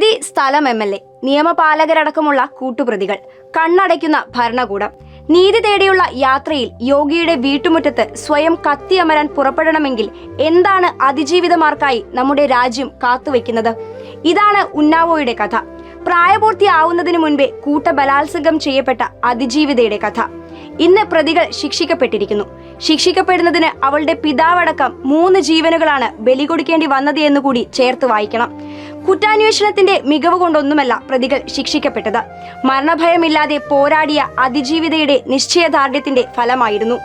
പ്രതി സ്ഥലം M L A. നിയമപാലകരടക്കമുള്ള കൂട്ടുപ്രതികൾ. കണ്ണടയ്ക്കുന്ന ഭരണകൂടം. നീതി തേടിയുള്ള യാത്രയിൽ യോഗിയുടെ വീട്ടുമുറ്റത്ത് സ്വയം കത്തിയമരാൻ പുറപ്പെടണമെങ്കിൽ എന്താണ് അതിജീവിതമാർക്കായി നമ്മുടെ രാജ്യം കാത്തുവെക്കുന്നത്? ഇതാണ് ഉന്നാവോയുടെ കഥ. പ്രായപൂർത്തിയാവുന്നതിന് മുൻപേ കൂട്ടബലാത്സംഗം ചെയ്യപ്പെട്ട അതിജീവിതയുടെ കഥ. ഇന്ന് പ്രതികൾ ശിക്ഷിക്കപ്പെട്ടിരിക്കുന്നു. ശിക്ഷിക്കപ്പെടുന്നതിന് അവളുടെ പിതാവടക്കം മൂന്ന് ജീവനുകളാണ് ബലി കൊടുക്കേണ്ടി വന്നത് എന്നുകൂടി ചേർത്ത് വായിക്കണം. കുറ്റാന്വേഷണത്തിന്റെ മികവ് കൊണ്ടൊന്നുമല്ല പ്രതികൾ ശിക്ഷിക്കപ്പെട്ടത്. മരണഭയമില്ലാതെ പോരാടിയ അതിജീവിതയുടെ നിശ്ചയദാർഢ്യത്തിന്റെ ഫലമായിരുന്നു.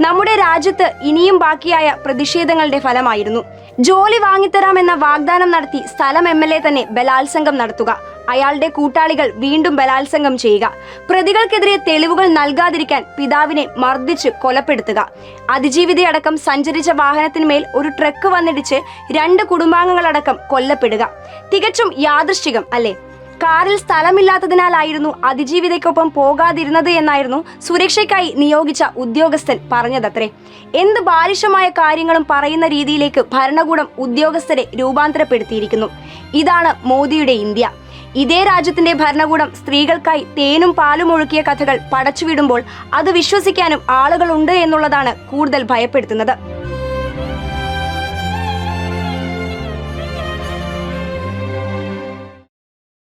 നമ്മുടെ രാജ്യത്ത് ഇനിയും ബാക്കിയായ പ്രതിഷേധങ്ങളുടെ ഫലമായിരുന്നു. ജോലി വാങ്ങിത്തരാമെന്ന വാഗ്ദാനം നടത്തി സ്ഥലം എം തന്നെ ബലാത്സംഗം നടത്തുക. അയാളുടെ കൂട്ടാളികൾ വീണ്ടും ബലാത്സംഗം ചെയ്യുക. പ്രതികൾക്കെതിരെ തെളിവുകൾ നൽകാതിരിക്കാൻ പിതാവിനെ മർദ്ദിച്ച് കൊലപ്പെടുത്തുക. അതിജീവിതയടക്കം സഞ്ചരിച്ച വാഹനത്തിന്മേൽ ഒരു ട്രക്ക് വന്നിടിച്ച് രണ്ട് കുടുംബാംഗങ്ങളടക്കം കൊല്ലപ്പെടുക. തികച്ചും യാദൃശ്ചികം അല്ലേ? കാറിൽ സ്ഥലമില്ലാത്തതിനാലായിരുന്നു അതിജീവിതയ്ക്കൊപ്പം പോകാതിരുന്നത് എന്നായിരുന്നു സുരക്ഷയ്ക്കായി നിയോഗിച്ച ഉദ്യോഗസ്ഥൻ പറഞ്ഞതത്രേ. എന്ത് ബാലിഷമായ കാര്യങ്ങളും പറയുന്ന രീതിയിലേക്ക് ഭരണകൂടം ഉദ്യോഗസ്ഥരെ രൂപാന്തരപ്പെടുത്തിയിരിക്കുന്നു. ഇതാണ് മോദിയുടെ ഇന്ത്യ. ഇതേ രാജ്യത്തിന്റെ ഭരണകൂടം സ്ത്രീകൾക്കായി തേനും പാലും ഒഴുക്കിയ കഥകൾ പടച്ചുവിടുമ്പോൾ അത് വിശ്വസിക്കാനും ആളുകളുണ്ട് എന്നുള്ളതാണ് കൂടുതൽ ഭയപ്പെടുത്തുന്നത്